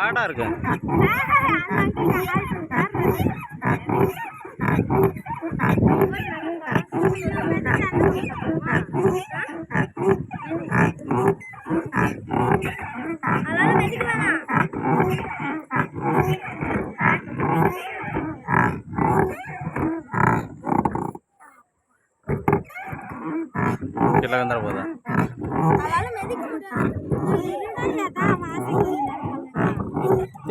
ஆடா இருக்கு. கீழே வந்துட போதா